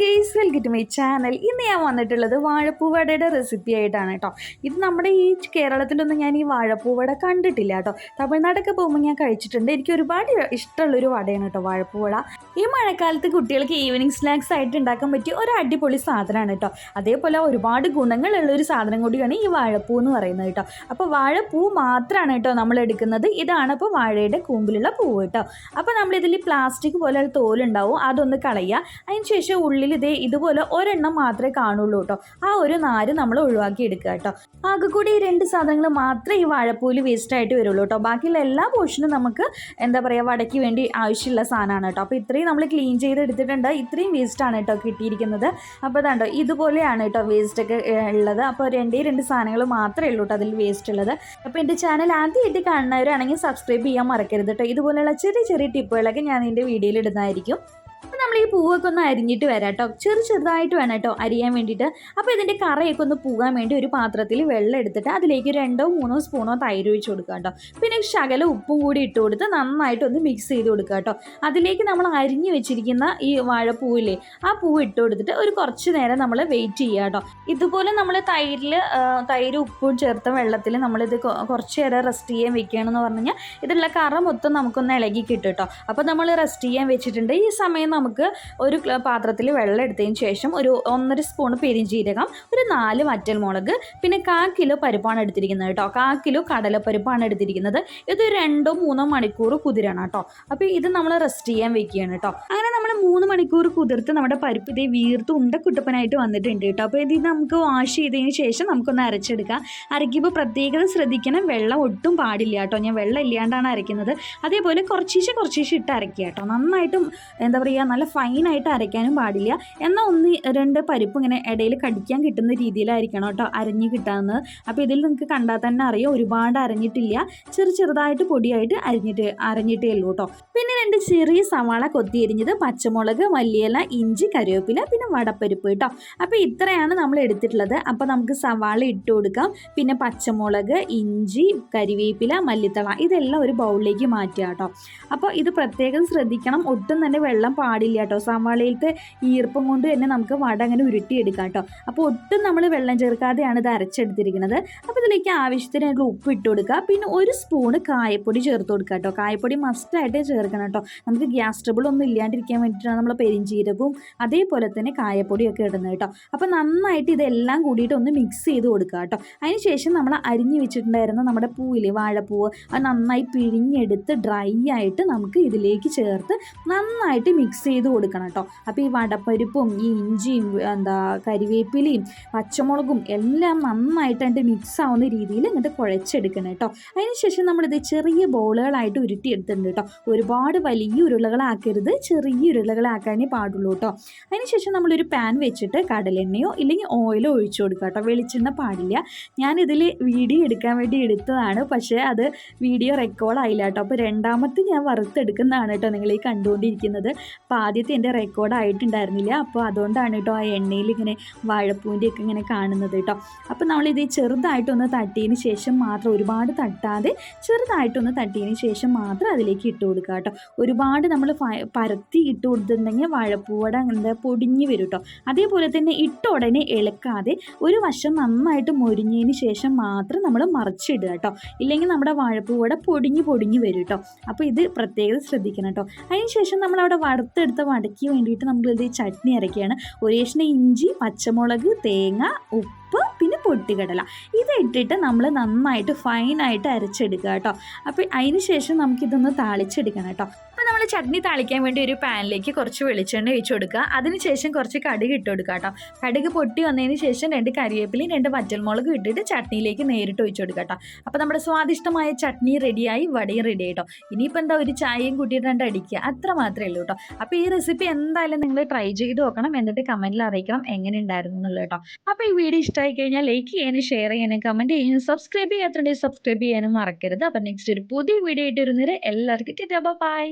Guys welcome to my channel ഇന്ന് ഞാൻ വന്നിട്ടുള്ളത് വാഴപ്പൂവടയുടെ റെസിപ്പി ആയിട്ടാണ് കേട്ടോ. ഇത് നമ്മുടെ ഈ കേരളത്തിലൊന്നും ഞാൻ ഈ വാഴപ്പൂവട കണ്ടിട്ടില്ല കേട്ടോ. തമിഴ്നാടൊക്കെ പോകുമ്പോൾ ഞാൻ കഴിച്ചിട്ടുണ്ട്. എനിക്ക് ഒരുപാട് ഇഷ്ടമുള്ളൊരു വടയാണ് കേട്ടോ വാഴപ്പൂവട ഈ മഴക്കാലത്ത് കുട്ടികൾക്ക് ഈവനിങ് സ്നാക്സ് ആയിട്ട് ഉണ്ടാക്കാൻ പറ്റിയ ഒരു അടിപൊളി സാധനമാണ് കേട്ടോ. അതേപോലെ ഒരുപാട് ഗുണങ്ങളുള്ള ഒരു സാധനം കൂടിയാണ് ഈ വാഴപ്പൂ എന്ന് പറയുന്നത് കേട്ടോ. അപ്പോൾ വാഴപ്പൂ മാത്രമാണ് കേട്ടോ നമ്മൾ എടുക്കുന്നത്. ഇതാണ് ഇപ്പോൾ വാഴയുടെ കൂമ്പിലുള്ള പൂവ് കേട്ടോ. അപ്പോൾ നമ്മളിതിൽ പ്ലാസ്റ്റിക് പോലെ തോലുണ്ടാവും. അതൊന്ന് കളയുക. അതിന് ശേഷം ഉള്ളിൽ ഇതേ ഇതുപോലെ ഒരെണ്ണം മാത്രമേ കാണുള്ളൂ കേട്ടോ. ആ ഒരു നാര് നമ്മൾ ഒഴിവാക്കി എടുക്കുക കേട്ടോ. ആകെ കൂടി ഈ രണ്ട് സാധനങ്ങൾ മാത്രമേ ഈ വാഴപ്പൂൽ വേസ്റ്റ് ആയിട്ട് വരുള്ളൂ കേട്ടോ. ബാക്കിയുള്ള എല്ലാ പോർഷനും നമുക്ക് എന്താ പറയുക വടയ്ക്ക് വേണ്ടി ആവശ്യമുള്ള സാധനമാണ് കേട്ടോ. അപ്പോൾ ഇത്രയും നമ്മൾ ക്ലീൻ ചെയ്ത് എടുത്തിട്ടുണ്ട്. ഇത്രയും വേസ്റ്റാണ് കേട്ടോ കിട്ടിയിരിക്കുന്നത്. അപ്പോൾ അതാണ്ടോ ഇതുപോലെയാണ് കേട്ടോ വേസ്റ്റൊക്കെ ഉള്ളത്. അപ്പോൾ രണ്ടേ രണ്ട് സാധനങ്ങൾ മാത്രമേ ഉള്ളൂ കേട്ടോ അതിൽ വേസ്റ്റ് ഉള്ളത്. അപ്പോൾ എന്റെ ചാനൽ ആദ്യമായിട്ട് കാണുന്നവരാണെങ്കിൽ സബ്സ്ക്രൈബ് ചെയ്യാൻ മറക്കരുത് കേട്ടോ. ഇതുപോലെയുള്ള ചെറിയ ചെറിയ ടിപ്പുകളൊക്കെ ഞാൻ എന്റെ വീഡിയോയിൽ ഇടുന്നതായിരിക്കും. നമ്മൾ ഈ പൂവൊക്കെ ഒന്ന് അരിഞ്ഞിട്ട് വരാം കേട്ടോ ചെറു ചെറുതായിട്ട് വേണം കേട്ടോ അരിയാൻ വേണ്ടിയിട്ട്. അപ്പോൾ ഇതിന്റെ കറയൊക്കെ ഒന്ന് പോകാൻ വേണ്ടി ഒരു പാത്രത്തിൽ വെള്ളം എടുത്തിട്ട് അതിലേക്ക് രണ്ടോ മൂന്നോ സ്പൂണോ തൈര് ഒഴിച്ച് കൊടുക്കുക കേട്ടോ. പിന്നെ ശകല ഉപ്പും കൂടി ഇട്ട് കൊടുത്ത് നന്നായിട്ട് ഒന്ന് മിക്സ് ചെയ്ത് കൊടുക്കുക കേട്ടോ. അതിലേക്ക് നമ്മൾ അരിഞ്ഞു വെച്ചിരിക്കുന്ന ഈ വാഴപ്പൂവില്ലേ ആ പൂവ് ഇട്ട് കൊടുത്തിട്ട് ഒരു കുറച്ച് നേരം നമ്മൾ വെയിറ്റ് ചെയ്യുക കേട്ടോ. ഇതുപോലെ നമ്മൾ തൈരിൽ തൈര് ഉപ്പും ചേർത്ത വെള്ളത്തിൽ നമ്മളിത് കുറച്ച് നേരം റെസ്റ്റ് ചെയ്യാൻ വെക്കുകയാണെന്ന് പറഞ്ഞു കഴിഞ്ഞാൽ ഇതിലുള്ള കറ മൊത്തം നമുക്കൊന്ന് ഇളകി കിട്ടും കേട്ടോ. അപ്പോൾ നമ്മൾ റെസ്റ്റ് ചെയ്യാൻ വെച്ചിട്ടുണ്ട്. ഈ സമയം നമുക്ക് ഒരു പാത്രത്തിൽ വെള്ളം എടുത്തതിന് ശേഷം ഒരു ഒന്നര സ്പൂൺ പെരിഞ്ചീരകം ഒരു നാല് വറ്റൽമുളക് പിന്നെ കാ കിലോ പരിപ്പാണ് എടുത്തിരിക്കുന്നത് കേട്ടോ. കാ കിലോ കടലപ്പരിപ്പാണ് എടുത്തിരിക്കുന്നത്. ഇത് രണ്ടോ മൂന്നോ മണിക്കൂർ കുതിരണം കേട്ടോ. അപ്പോൾ ഇത് നമ്മൾ റെസ്റ്റ് ചെയ്യാൻ വെക്കുകയാണ് കേട്ടോ. അങ്ങനെ നമ്മൾ മൂന്ന് മണിക്കൂർ കുതിർത്ത് നമ്മുടെ പരിപ്പ് ഇതേ വീർത്ത് ഉണ്ടക്കുട്ടപ്പനായിട്ട് വന്നിട്ടുണ്ട് കേട്ടോ. അപ്പോൾ ഇത് നമുക്ക് വാഷ് ചെയ്തതിന് ശേഷം നമുക്കൊന്ന് അരച്ചെടുക്കാം. അരയ്ക്കുമ്പോൾ പ്രത്യേകത ശ്രദ്ധിക്കണം. വെള്ളം ഒട്ടും പാടില്ല കേട്ടോ. ഞാൻ വെള്ളം ഇല്ലാണ്ടാണ് അരയ്ക്കുന്നത് അതേപോലെ കുറച്ചീശെ കുറച്ചീശെ ഇട്ട് അരയ്ക്കുക കേട്ടോ. നന്നായിട്ടും എന്താ പറയുക നല്ല ഫൈനായിട്ട് അരയ്ക്കാനും പാടില്ല. എന്നാൽ ഒന്ന് രണ്ട് പരിപ്പ് ഇങ്ങനെ ഇടയിൽ കടിക്കാൻ കിട്ടുന്ന രീതിയിലായിരിക്കണം കേട്ടോ അരഞ്ഞ് കിട്ടാവുന്നത്. അപ്പോൾ ഇതിൽ നിങ്ങൾക്ക് കണ്ടാൽ തന്നെ അറിയാം ഒരുപാട് അരഞ്ഞിട്ടില്ല. ചെറു ചെറുതായിട്ട് പൊടിയായിട്ട് അരിഞ്ഞിട്ട് അരഞ്ഞിട്ടേ ഉള്ളൂ കേട്ടോ. പിന്നെ രണ്ട് ചെറിയ സവാള കൊത്തി എരിഞ്ഞത് പച്ചമുളക് മല്ലിയില ഇഞ്ചി കറിവേപ്പില പിന്നെ വടപ്പരിപ്പ് കേട്ടോ. അപ്പോൾ ഇത്രയാണ് നമ്മൾ എടുത്തിട്ടുള്ളത്. അപ്പോൾ നമുക്ക് സവാള ഇട്ട് കൊടുക്കാം. പിന്നെ പച്ചമുളക് ഇഞ്ചി കരിവേപ്പില മല്ലിത്തള ഇതെല്ലാം ഒരു ബൗളിലേക്ക് മാറ്റുക കേട്ടോ. അപ്പോൾ ഇത് പ്രത്യേകം ശ്രദ്ധിക്കണം. ഒട്ടും തന്നെ വെള്ളം പാടില്ല കേട്ടോ സവാളയിലത്തെ ഈർപ്പം കൊണ്ട് തന്നെ നമുക്ക് വട അങ്ങനെ ഉരുട്ടിയെടുക്കാം കേട്ടോ. അപ്പോൾ ഒട്ടും നമ്മൾ വെള്ളം ചേർക്കാതെയാണ് ഇത് അരച്ചെടുത്തിരിക്കുന്നത്. അപ്പോൾ ഇതിലേക്ക് ആവശ്യത്തിനായിട്ടുള്ള ഉപ്പ് ഇട്ട് കൊടുക്കുക. പിന്നെ ഒരു സ്പൂണ് കായപ്പൊടി ചേർത്ത് കൊടുക്കുക കേട്ടോ. കായപ്പൊടി മസ്റ്റായിട്ട് ചേർക്കണം കേട്ടോ. നമുക്ക് ഗ്യാസ് ട്രബിൾ ഒന്നും ഇല്ലാണ്ടിരിക്കാൻ വേണ്ടിയിട്ടാണ് നമ്മൾ പെരിഞ്ചീരകവും അതേപോലെ തന്നെ കായപ്പൊടിയൊക്കെ ഇടുന്നത് കേട്ടോ. അപ്പോൾ നന്നായിട്ട് ഇതെല്ലാം കൂടിയിട്ട് ഒന്ന് മിക്സ് ചെയ്ത് കൊടുക്കുക കേട്ടോ. അതിന് ശേഷം നമ്മൾ അരിഞ്ഞു വെച്ചിട്ടുണ്ടായിരുന്ന നമ്മുടെ പൂവിലെ വാഴപ്പൂവ് അത് നന്നായി പിഴിഞ്ഞെടുത്ത് ഡ്രൈ ആയിട്ട് നമുക്ക് ഇതിലേക്ക് ചേർത്ത് നന്നായിട്ട് മിക്സ് ചെയ്ത് കൊടുക്കണം കേട്ടോ അപ്പോൾ ഈ വടപ്പരിപ്പും ഈ ഇഞ്ചിയും എന്താ കരിവേപ്പിലയും പച്ചമുളകും എല്ലാം നന്നായിട്ട് അതിന്റെ മിക്സ് ആവുന്ന രീതിയിൽ ഇങ്ങോട്ട് കുഴച്ചെടുക്കണം കേട്ടോ അതിനുശേഷം നമ്മളിത് ചെറിയ ബോളുകളായിട്ട് ഉരുട്ടിയെടുത്തിട്ടുണ്ട് കേട്ടോ ഒരുപാട് വലിയ ഉരുളകളാക്കരുത്. ചെറിയ ഉരുളകളാക്കാനേ പാടുള്ളൂ കേട്ടോ അതിനുശേഷം നമ്മളൊരു പാൻ വെച്ചിട്ട് കടലെണ്ണയോ ഇല്ലെങ്കിൽ ഓയിലോ ഒഴിച്ചു കൊടുക്കുക കേട്ടോ വെളിച്ചെണ്ണ പാടില്ല. ഞാനിതിൽ വീഡിയോ എടുക്കാൻ വേണ്ടി എടുത്തതാണ്. പക്ഷേ അത് വീഡിയോ റെക്കോർഡ് ആയില്ല കേട്ടോ അപ്പോൾ രണ്ടാമത്തെ ഞാൻ വറുത്തെടുക്കുന്നതാണ് കേട്ടോ നിങ്ങൾ ഈ കണ്ടുകൊണ്ടിരിക്കുന്നത്. അപ്പോൾ ആദ്യത്തെ എന്റെ റെക്കോർഡ് ആയിട്ടുണ്ടായിരുന്നില്ല. അപ്പോൾ അതുകൊണ്ടാണ് കേട്ടോ ആ എണ്ണയിൽ ഇങ്ങനെ വാഴപ്പൂവിന്റെ ഒക്കെ ഇങ്ങനെ കാണുന്നത് കേട്ടോ അപ്പോൾ നമ്മളിത് ചെറുതായിട്ടൊന്ന് തട്ടിയതിന് ശേഷം മാത്രം ഒരുപാട് തട്ടാതെ ചെറുതായിട്ടൊന്ന് തട്ടിയതിന് ശേഷം മാത്രം അതിലേക്ക് ഇട്ട് കൊടുക്കുക കേട്ടോ ഒരുപാട് നമ്മൾ പരത്തി ഇട്ട് കൊടുത്തിട്ടുണ്ടെങ്കിൽ വാഴപ്പൂവട എന്താ പൊടിഞ്ഞ് വരും കേട്ടോ അതേപോലെ തന്നെ ഇട്ട ഉടനെ ഇളക്കാതെ ഒരു വശം നന്നായിട്ട് മൊരിഞ്ഞതിന് ശേഷം മാത്രം നമ്മൾ മറിച്ചിടുക കേട്ടോ ഇല്ലെങ്കിൽ നമ്മുടെ വാഴപ്പൂവട പൊടിഞ്ഞ് പൊടിഞ്ഞ് വരും കേട്ടോ അപ്പോൾ ഇത് പ്രത്യേകത ശ്രദ്ധിക്കണം കേട്ടോ അതിനുശേഷം നമ്മളവിടെ വറുത്തെടുത്ത വടയ്ക്ക് വേണ്ടിയിട്ട് നമ്മളിത് ചട്നി അരയ്ക്കുകയാണ്. ഒരേഷണ ഇഞ്ചി പച്ചമുളക് തേങ്ങ ഉപ്പ് പിന്നെ പൊട്ടിക്കടല ഇത് ഇട്ടിട്ട് നമ്മൾ നന്നായിട്ട് ഫൈനായിട്ട് അരച്ചെടുക്കുക കേട്ടോ. അപ്പോൾ അതിന് ശേഷം നമുക്കിതൊന്ന് താളിച്ചെടുക്കണം കേട്ടോ. അപ്പോൾ നമ്മൾ ചട്നി താളിക്കാൻ വേണ്ടി ഒരു പാനിലേക്ക് കുറച്ച് വെളിച്ചെണ്ണ ഒഴിച്ച് കൊടുക്കുക. അതിനുശേഷം കുറച്ച് കടുക് ഇട്ട് കൊടുക്കുക കേട്ടോ കടുക് പൊട്ടി വന്നതിന് ശേഷം രണ്ട് കറിവേപ്പിലയും രണ്ട് വറ്റൽമുളകും ഇട്ടിട്ട് ചട്നിയിലേക്ക് നേരിട്ട് ഒഴിച്ച് കൊടുക്കുക കേട്ടോ അപ്പോൾ നമ്മുടെ സ്വാദിഷ്ടമായ ചട്നി റെഡിയായി വടയും റെഡി ആയിട്ടോ ഇനിയിപ്പോൾ എന്താ ഒരു ചായയും കൂട്ടിയിട്ട് രണ്ട് അടിക്കുക. അത്ര മാത്രമേ ഉള്ളൂ കേട്ടോ അപ്പോൾ ഈ റെസിപ്പി എന്തായാലും നിങ്ങൾ ട്രൈ ചെയ്ത് നോക്കണം. എന്നിട്ട് കമന്റിൽ അറിയിക്കണം എങ്ങനെ ഉണ്ടായിരുന്നു എന്നുള്ളത് കേട്ടോ അപ്പോൾ ഈ വീഡിയോ ഇഷ്ടമായി കഴിഞ്ഞാൽ ലൈക്ക് ചെയ്യാനും ഷെയർ ചെയ്യാനും കമന്റ് ചെയ്യാനും സബ്സ്ക്രൈബ് ചെയ്യാത്തുണ്ടെങ്കിൽ സബ്സ്ക്രൈബ് ചെയ്യാനും മറക്കരുത്. അപ്പോൾ നെക്സ്റ്റ് ഒരു പുതിയ വീഡിയോ ആയിട്ട് വരുന്നവരെ എല്ലാവർക്കും ബൈ